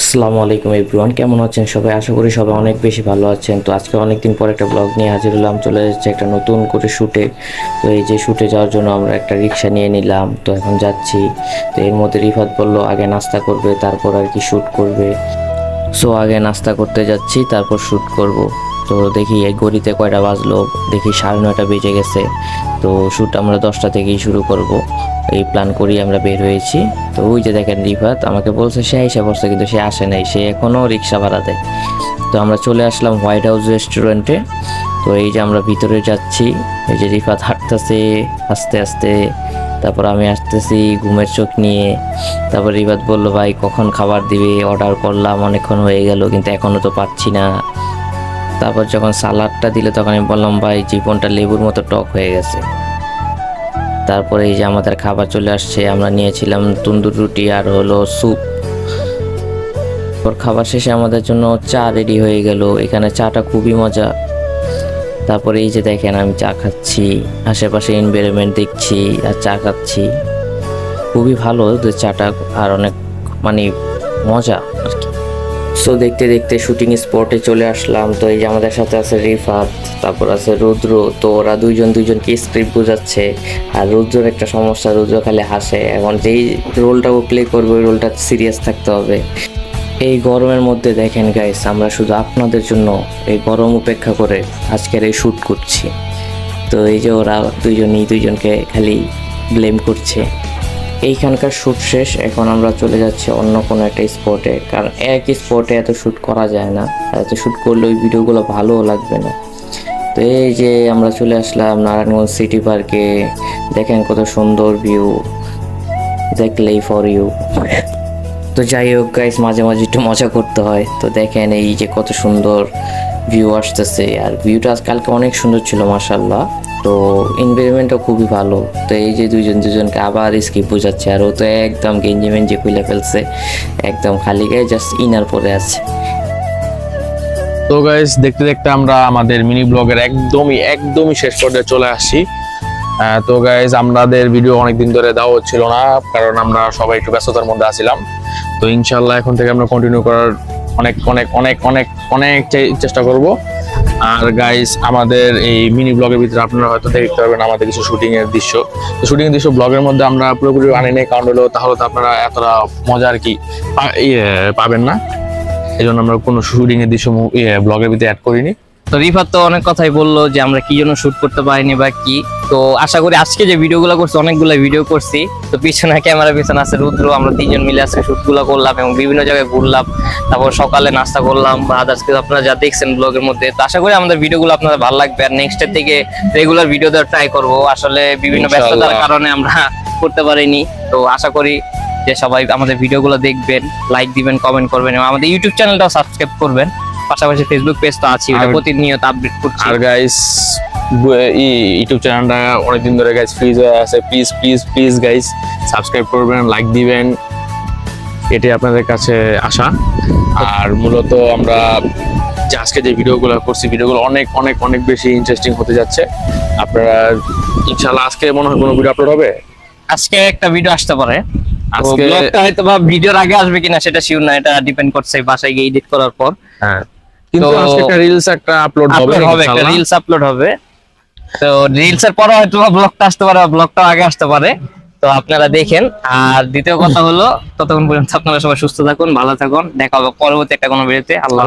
আসসালামু আলাইকুম এভরিওয়ান, কেমন আছেন সবাই? আশা করি সবাই অনেক বেশি ভালো আছেন। তো আজকে অনেক দিন পর একটা ব্লগ নিয়ে হাজির হলাম। চলে যাচ্ছে একটা নতুন করে শ্যুটে তো এই যে শ্যুটে যাওয়ার জন্য আমরা একটা রিক্সা নিয়ে নিলাম। তো এখন যাচ্ছি। তো এর মধ্যে রিফাত বলল, আগে নাস্তা করবে, তারপর আর কি শ্যুট করবে। সো আগে নাস্তা করতে যাচ্ছি, তারপর শ্যুট করব। তো দেখি এই গড়িতে কয়টা বাজলো, দেখি সাড়ে নয়টা বেজে গেছে। তো শ্যুট আমরা দশটা থেকেই শুরু করব। এই প্ল্যান করি আমরা বের হয়েছি। তো ওই যে দেখেন রিফাত, আমাকে বলছে সে এসে পড়ছে, কিন্তু সে আসে নাই, সে এখনও রিক্সা ভাড়া দেয়। তো আমরা চলে আসলাম হোয়াইট হাউস রেস্টুরেন্টে। তো এই যে আমরা ভিতরে যাচ্ছি, এই যে রিফাত হাঁটতেছে আস্তে আস্তে। তারপর আমি আসতেছি ঘুমের চোখ নিয়ে। তারপর রিফাত বলল, ভাই, কখন খাবার দিবে? অর্ডার করলাম, অনেকক্ষণ হয়ে গেল, কিন্তু এখনও তো পাচ্ছি না। তারপর যখন সালাডটা দিলে তখন আমি বললাম, ভাই, জীবনটা লেবুর মতো টক হয়ে গেছে। তারপরে এই যে আমাদের খাবার চলে আসছে, আমরা নিয়েছিলাম তন্দুর রুটি আর হলো স্যুপ। তারপর খাবার শেষে আমাদের জন্য চা রেডি হয়ে গেল। এখানে চাটা খুবই মজা। তারপরে এই যে দেখেন, আমি চা খাচ্ছি, আশেপাশে এনভায়রনমেন্ট দেখছি আর চা খাচ্ছি। খুবই ভালো চাটা আর অনেক মানে মজা আর কি। সো দেখতে দেখতে শুটিং স্পটে চলে আসলাম। তো এই যে আমাদের সাথে আছে রিফাত, তারপর আছে রুদ্র। তো ওরা দুইজন দুইজনকে স্ক্রিপ্ট বোঝাচ্ছে। আর রুদ্রর একটা সমস্যা, রুদ্র খালি হাসে। এখন যেই রোলটা ও প্লে করবে, ওই রোলটা সিরিয়াস থাকতে হবে। এই গরমের মধ্যে দেখেন গাইস আমরা শুধু আপনাদের জন্য এই গরম উপেক্ষা করে আজকের এই শ্যুট করছি। তো এই যে ওরা দুইজনই দুইজনকে খালি ব্লেম করছে। এইখানকার শ্যুট শেষ, এখন আমরা চলে যাচ্ছি অন্য কোনো একটা স্পটে কারণ এক স্পটে এত শ্যুট করা যায় না এত শ্যুট করলে ওই ভিডিওগুলো ভালোও লাগবে না। তো এই যে আমরা চলে আসলাম নারায়ণগঞ্জ সিটি পার্কে দেখেন কত সুন্দর ভিউ দেখলেই ফর ইউ তো যাই হোক গাইস মাঝে মাঝে একটু মজা করতে হয়। তো দেখেন এই যে কত সুন্দর ভিউ আসতেছে আর ভিউটা আজকালকে অনেক সুন্দর ছিল মাসাল্লাহ তো এনভায়রনমেন্টও খুবই ভালো। তো এই যে দুজন দুজনকে আবার স্কিপ বোঝাচ্ছে আর ও তো একদম গেঞ্জি মেঞ্জি খুলে ফেলছে একদম খালি গায়ে জাস্ট ইনার পরে আছে। তো গাইস দেখতে দেখতে আমরা আমাদের মিনি ব্লগের একদমই একদমই শেষ পর্যায়ে চলে আহ, তো গাইস আমাদের ভিডিও অনেকদিন ধরে দেওয়া হচ্ছিল না কারণ আমরা সবাই একটু ব্যস্ততার মধ্যে আছিলাম। তো ইনশাল্লাহ এখন থেকে আমরা কন্টিনিউ করার অনেক অনেক অনেক অনেক অনেক চেষ্টা করব। আর গাইস আমাদের এই মিনি ব্লগের ভিতরে আপনারা হয়তো দেখতে পারবেন আমাদের কিছু শুটিং এর দৃশ্য। তো শুটিং দৃশ্য ব্লগের মধ্যে আমরা পুরোপুরি আনি নেই কারণ হলো তাহলে তো আপনারা এতটা মজা আর কি ইয়ে, পাবেন না। এই জন্য আমরা কোনো শুটিং এর দৃশ্য ইয়ে, ব্লগের ভিতরে অ্যাড করিনি। তো রিফাত তো অনেক কথাই বলল যে আমরা কি জন্য শুট করতে পারিনি বা কি। তো আশা করি আজকে যে ভিডিওগুলো করছি অনেকগুলো ভিডিও করছি। তো পিছনে ক্যামেরা পিছনে আছে রুদ্র আমরা তিনজন মিলে আজকে শুটগুলো করলাম এবং বিভিন্ন জায়গায় ঘুরলাম। তারপর সকালে নাস্তা করলাম বা আদার্স কিছু আপনারা যা দেখছেন ব্লগের মধ্যে। তো আশা করি আমাদের ভিডিওগুলো আপনাদের ভালো লাগবে। আর নেক্সট এর থেকে রেগুলার ভিডিও দেওয়ার ট্রাই করব। আসলে বিভিন্ন ব্যস্ততার কারণে আমরা করতে পারিনি। তো আশা করি যে সবাই আমাদের ভিডিওগুলো দেখবেন লাইক দিবেন কমেন্ট করবেন এবং আমাদের ইউটিউব চ্যানেলটাও সাবস্ক্রাইব করবেন। পাশাপাশি ফেসবুক পেজ তো আছে আর- প্রতিনিয়ত আপডেট করছি। আর গাইস ইউটিউব চ্যানেলটা অনেকদিন ধরে গাইস ফ্রিজ হয়ে আছে। Please please please guys subscribe করবেন লাইক দিবেন। এটাই আপনাদের কাছে আশা। আর মূলত আমরা যে আজকে যে ভিডিওগুলো করছি ভিডিওগুলো অনেক অনেক অনেক বেশি ইন্টারেস্টিং হতে যাচ্ছে। আপনারা ইনশাআল্লাহ আজকে মনে হয় কোনো ভিডিও আপলোড হবে? আজকে একটা ভিডিও আসতে পারে। আজকে আজকে ব্লগটা হয়তো বা ভিডিওর আগে আসবে কিনা সেটা শিওর না এটা ডিপেন্ড করছে বাসায় গিয়ে এডিট করার পর। হ্যাঁ। কিন্তু আজকে একটা রিলস একটা আপলোড হবে হবে একটা রিলস আপলোড হবে। তো রিলস এর পরে হয়তো ব্লগটা আসতে পারে ব্লগটা আগে আসতে পারে। তো আপনারা দেখেন। আর দ্বিতীয় কথা হলো ততক্ষণ পর্যন্ত আপনারা সবাই সুস্থ থাকুন ভালো থাকুন। দেখা হবে পরবর্তী একটা কোনো ভিডিওতে আল্লাহ